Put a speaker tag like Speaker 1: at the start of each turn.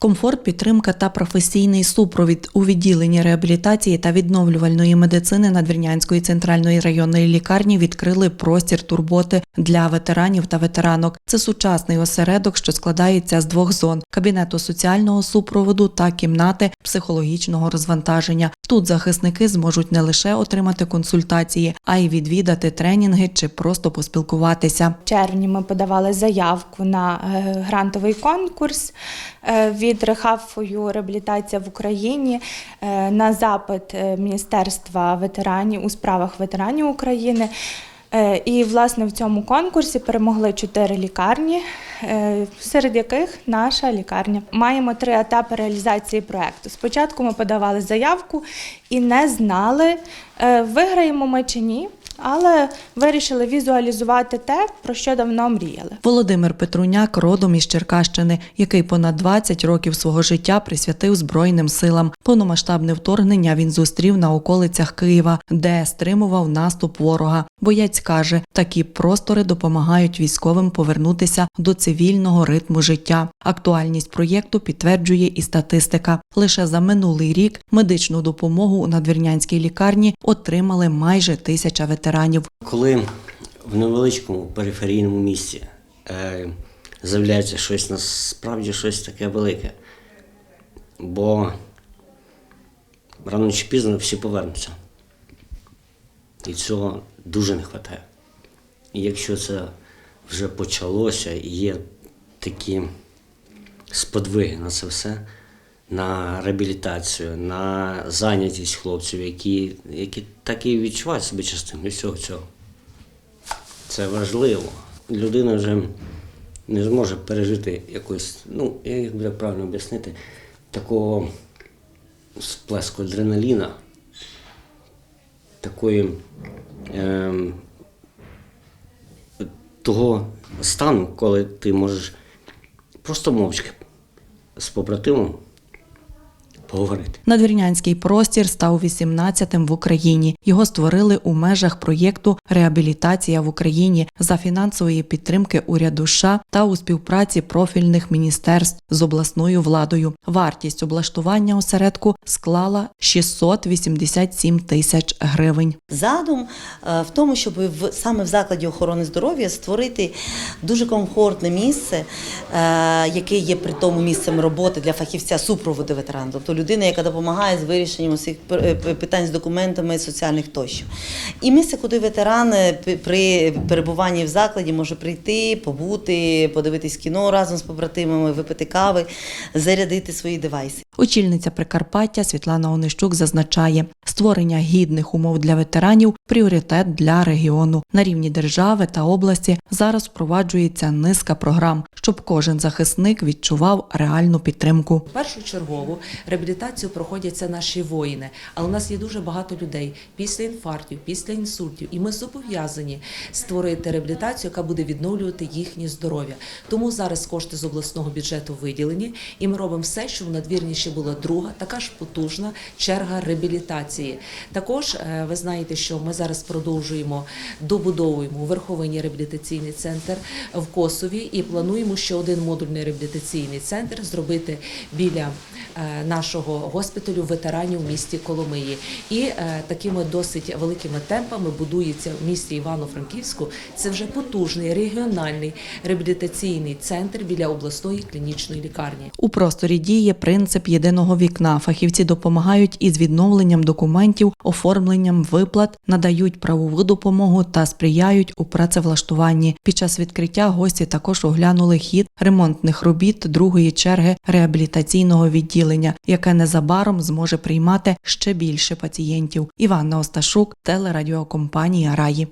Speaker 1: Комфорт, підтримка та професійний супровід у відділенні реабілітації та відновлювальної медицини Надвірнянської центральної районної лікарні відкрили простір турботи для ветеранів та ветеранок. Це сучасний осередок, що складається з двох зон: кабінету соціального супроводу та кімнати психологічного розвантаження. Тут захисники зможуть не лише отримати консультації, а й відвідати тренінги чи просто поспілкуватися.
Speaker 2: В червні ми подавали заявку на е, грантовий конкурс е, від Рехафою реабілітація в Україні е, на запит Міністерства ветеранів у справах ветеранів України. Е, І власне в цьому конкурсі перемогли чотири лікарні, е, серед яких наша лікарня. Маємо три етапи реалізації проекту. Спочатку ми подавали заявку і не знали, е, виграємо ми чи ні, але вирішили візуалізувати те, про що давно мріяли.
Speaker 1: Володимир Петруняк родом із Черкащини, який понад 20 років свого життя присвятив Збройним силам. Повномасштабне вторгнення він зустрів на околицях Києва, де стримував наступ ворога. Боєць каже, такі простори допомагають військовим повернутися до цивільного ритму життя. Актуальність проєкту підтверджує і статистика. Лише за минулий рік медичну допомогу у надвірнянській лікарні отримали майже тисяча ветеранів.
Speaker 3: Коли в невеличкому периферійному місці е, з'являється щось насправді щось таке велике, бо рано чи пізно всі повернуться. І цього дуже не вистачає. Якщо це вже почалося і є такі сподвиги на це все, на реабілітацію, на зайнятість хлопців, які, які так і відчувають себе частиною всього цього. Це важливо. Людина вже не зможе пережити якось, ну, як би правильно об'яснити, такого сплеску адреналіна, такої ем, того стану, коли ти можеш просто мовчки з побратимом поговорити.
Speaker 1: Надвірнянський простір став 18-тим в Україні. Його створили у межах проєкту Реабілітація в Україні за фінансової підтримки уряду США та у співпраці профільних міністерств з обласною владою. Вартість облаштування осередку склала 687 тисяч гривень.
Speaker 4: Задум е, в тому, щоб в саме в закладі охорони здоров'я створити дуже комфортне місце, е, яке є при тому місцем роботи для фахівця супроводу ветерана, тобто людина, яка допомагає з вирішенням усіх е, питань з документами соціальних тощо. І місце, куди ветеран е, при перебуванні в закладі може прийти, побути, подивитись кіно разом з побратимами, випити кави, зарядити свої девайси.
Speaker 1: Очільниця Прикарпаття Світлана Онищук зазначає, створення гідних умов для ветеранів пріоритет для регіону. На рівні держави та області зараз впроваджується низка програм, щоб кожен захисник відчував реальну підтримку.
Speaker 5: Першочергово реабілітацію проходяться наші воїни, але у нас є дуже багато людей після інфарктів, після інсультів, і ми зобов'язані створити реабілітацію, яка буде відновлювати їхнє здоров'я. Тому зараз кошти з обласного бюджету виділені, і ми робимо все, щоб в надвірні ще була друга, така ж потужна черга реабілітації. Також е, ви знаєте, що ми зараз продовжуємо добудовуємо у реабілітаційний центр в Косові і плануємо ще один модульний реабілітаційний центр зробити біля е, нашого госпіталю ветеранів в місті Коломиї. І е, такими досить великими темпами будується в місті Івано-Франківську. Це вже потужний регіональний реабілітаційний центр біля обласної клінічної лікарні.
Speaker 1: У просторі діє принцип єдиного вікна. Фахівці допомагають із відновленням документів, оформленням виплат, надають правову допомогу та сприяють у працевлаштуванні. Під час відкриття гості також оглянули хід ремонтних робіт другої черги реабілітаційного відділення, яке незабаром зможе приймати ще більше пацієнтів. Іванна Осташук, телерадіокомпанія Раї.